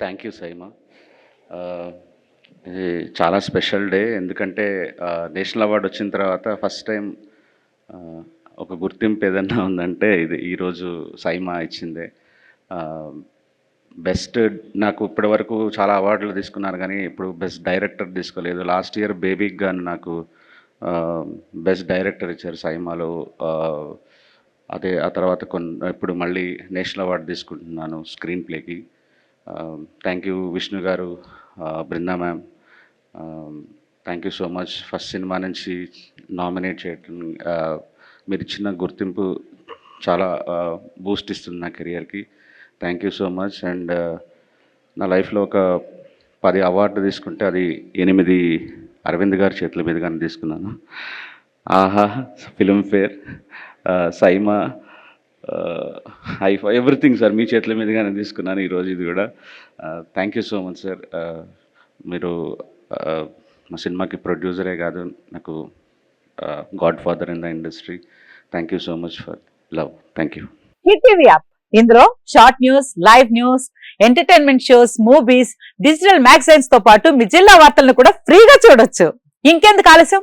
Thank you SIIMA ఇది చాలా special day ఎందుకంటే uh, నేషనల్ అవార్డు వచ్చిన తర్వాత ఫస్ట్ టైం uh, ఒక గుర్తింపు ఏదన్నా ఉందంటే ఇది ఈరోజు సైమా ఇచ్చిందే. Uh, బెస్ట్ నాకు ఇప్పటివరకు చాలా అవార్డులు తీసుకున్నారు కానీ ఇప్పుడు బెస్ట్ డైరెక్టర్ తీసుకోలేదు. లాస్ట్ ఇయర్ బేబీకి గాను నాకు బెస్ట్ డైరెక్టర్ ఇచ్చారు సైమాలో అదే ఆ తర్వాత కొన్ని ఇప్పుడు మళ్ళీ నేషనల్ అవార్డు తీసుకుంటున్నాను స్క్రీన్ ప్లేకి థ్యాంక్ యూ విష్ణు గారు Brinda ma'am thank you so much first cinema నుంచి నామినేట్ చేయటం uh, మీరు ఇచ్చిన గుర్తింపు చాలా uh, బూస్ట్ ఇస్తుంది నా కెరియర్కి thank you so much and నా లైఫ్లో ఒక పది అవార్డు తీసుకుంటే అది ఎనిమిది అరవింద్ గారి చేతుల మీదుగానే తీసుకున్నాను. ఆహా Filmfare uh, SIIMA IIFA everything sir మీ చేతుల మీదుగానే తీసుకున్నాను ఈరోజు ఇది కూడా. Thank you so much sir మీరు మా సినిమాకి ప్రొడ్యూసరే కాదు నాకు godfather in the industry thank you so much for love thank you Hit TV app ఇందులో short news live news entertainment shows movies digital మ్యాగజైన్స్తో పాటు మీ జిల్లా వార్తలను కూడా ఫ్రీగా చూడొచ్చు. ఇంకెందుకు ఆలస్యం?